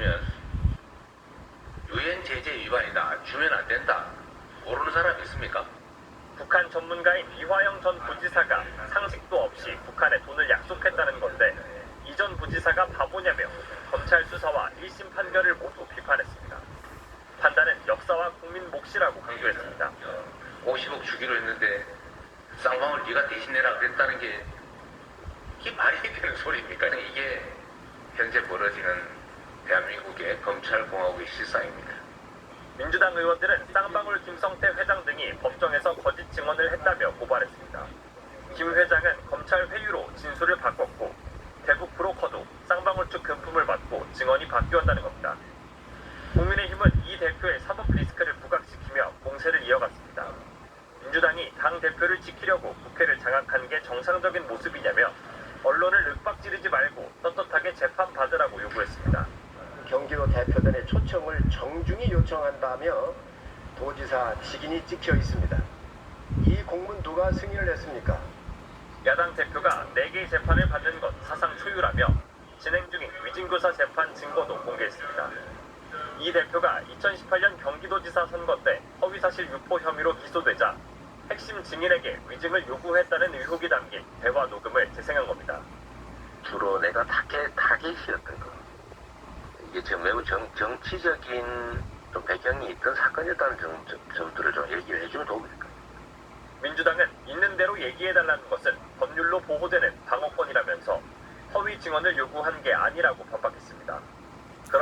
주면 유엔 제재 위반이다. 주면 안 된다. 모르는 사람 있습니까? 북한 전문가인 이화영 전 부지사가 상식도 없이 북한에 돈을 약속했다는 건데 이 전 부지사가 바보냐며 검찰 수사와 1심 판결을 모두 비판했습니다. 판단은 역사와 국민 몫이라고 강조했습니다. 50억 주기로 했는데 쌍방울 네가 대신해라 그랬다는 게 이게 말이 되는 소리입니까? 이게 현재 벌어지는 대한민국의 검찰공화국의 실상입니다. 민주당 의원들은 쌍방울 김성태 회장 등이 법정에서 거짓 증언을 했다며 고발했습니다. 김 회장은 검찰 회유로 진술을 바꿨고 대북 브로커도 쌍방울 측 금품을 받고 증언이 바뀌었다는 겁니다. 국민의힘은 이 대표의 사법 리스크를 부각시키며 공세를 이어갔습니다. 민주당이 당 대표를 지키려고 국회를 장악한 게 정상적인 모습이냐며 언론을 윽박지르지 말고 떳떳하게 재판 받으라고 요구했습니다. 경기도 대표단의 초청을 정중히 요청한다며 도지사 직인이 찍혀 있습니다. 이 공문 누가 승인을 했습니까? 야당 대표가 4개의 재판을 받는 것 사상 초유라며 진행 중인 위증교사 재판 증거도 공개했습니다. 이 대표가 2018년 경기도지사 선거 때 허위사실 유포 혐의로 기소되자 핵심 증인에게 위증을 요구했다는 의혹이 담긴 대화 녹음을 재생한 겁니다. 주로 내가 타겟, 타겟이었던 거. 이게 지금 매우 정, 정치적인 좀 배경이 있던 사건이었다는 점, 점, 점들을 좀 얘기를 해주면 도움이 같아요. 민주당은 있는 대로 얘기해달라는 것은 법률로 보호되는 방어권이라면서 허위 증언을 요구한 게 아니라고 반박했습니다.